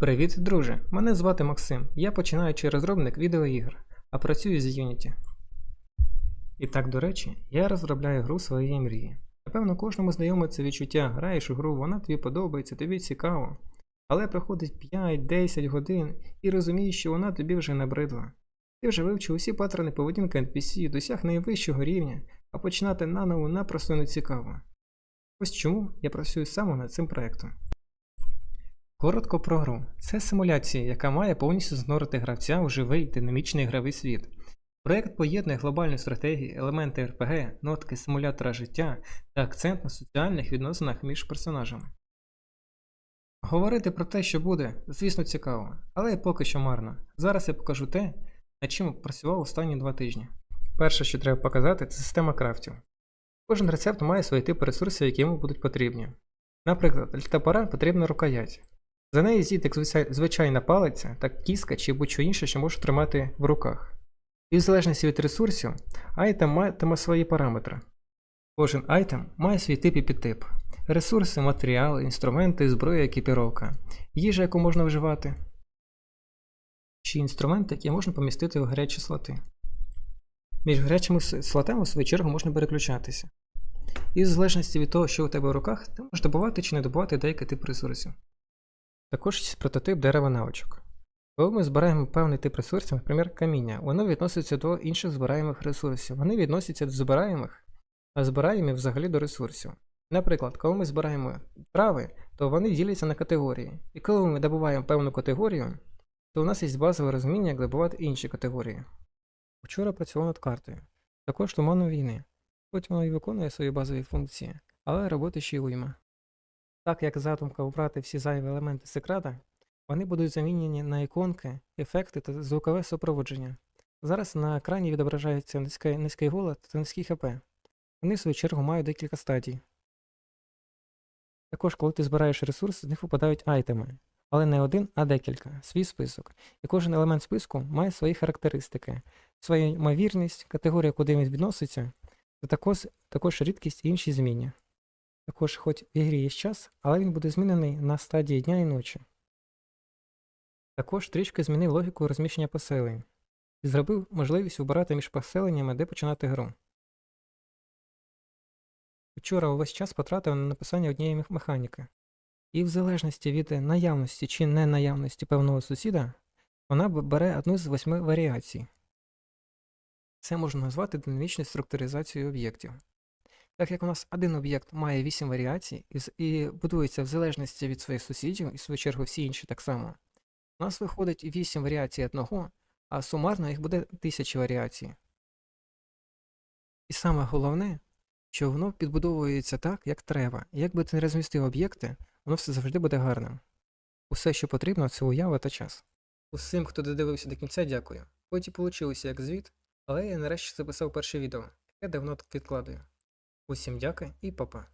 Привіт, друже! Мене звати Максим. Я починаючий розробник відеоігр, а працюю з Unity. І так, до речі, я розробляю гру своєї мрії. Напевно, кожному знайоме це відчуття, граєш у гру, вона тобі подобається, тобі цікаво. Але проходить 5-10 годин і розумієш, що вона тобі вже набридла. Ти вже вивчив усі паттерни поведінки NPC, досяг найвищого рівня, а починати наново напросто не цікаво. Ось чому я працюю саме над цим проектом. Коротко про гру. Це симуляція, яка має повністю занурити гравця у живий динамічний ігровий світ. Проєкт поєднує глобальну стратегію, елементи РПГ, нотки симулятора життя та акцент на соціальних відносинах між персонажами. Говорити про те, що буде, звісно, цікаво, але поки що марно. Зараз я покажу те, над чим працював останні два тижні. Перше, що треба показати, це система крафтів. Кожен рецепт має свої типи ресурсів, які йому будуть потрібні. Наприклад, для топора потрібна рукоять. За неї зійде звичайна палиця, так кіска чи будь-що інше, що можеш тримати в руках. І в залежності від ресурсів, айтем матиме свої параметри. Кожен айтем має свій тип і підтип. Ресурси, матеріали, інструменти, зброя, екіпіровка, їжа, яку можна вживати, чи інструменти, які можна помістити в гарячі слоти. Між гарячими слотами, в свою чергу, можна переключатися. І в залежності від того, що у тебе в руках, ти можеш добувати чи не добувати деякий тип ресурсів. Також прототип дерева навичок. Коли ми збираємо певний тип ресурсів, наприклад, каміння, воно відноситься до інших збираємих ресурсів. Вони відносяться до збираємих, а збираємі взагалі до ресурсів. Наприклад, коли ми збираємо трави, то вони діляться на категорії. І коли ми добуваємо певну категорію, то у нас є базове розуміння, як добувати інші категорії. Вчора працював над картою, також туманом війни. Хоч воно і виконує свої базові функції, але роботи ще й уйма. Так як задумка обрати всі зайві елементи секрета, вони будуть замінені на іконки, ефекти та звукове супроводження. Зараз на екрані відображається низький, низький голос та низький ХП. Вони, в свою чергу, мають декілька стадій. Також, коли ти збираєш ресурси, з них випадають айтеми, але не один, а декілька, свій список. І кожен елемент списку має свої характеристики, свою ймовірність, категорія, куди він відноситься, та також, також рідкість і інші змінні. Також, хоч в ігрі є час, але він буде змінений на стадії дня і ночі. Також трішки змінив логіку розміщення поселень і зробив можливість обирати між поселеннями, де починати гру. Вчора увесь час потратив на написання однієї механіки. І в залежності від наявності чи ненаявності певного сусіда, вона бере одну з восьми варіацій. Це можна назвати динамічною структуризацією об'єктів. Так як у нас один об'єкт має 8 варіацій і, будується в залежності від своїх сусідів, і в свою чергу всі інші так само, у нас виходить 8 варіацій одного, а сумарно їх буде 1000 варіацій. І саме головне, що воно підбудовується так, як треба. Як би ти не розмістив об'єкти, воно все завжди буде гарним. Усе, що потрібно, це уява та час. Усім, хто додивився до кінця, дякую. Хоч і вийшло як звіт, але я нарешті записав перше відео, яке давно відкладую. Усім дяки і па-па.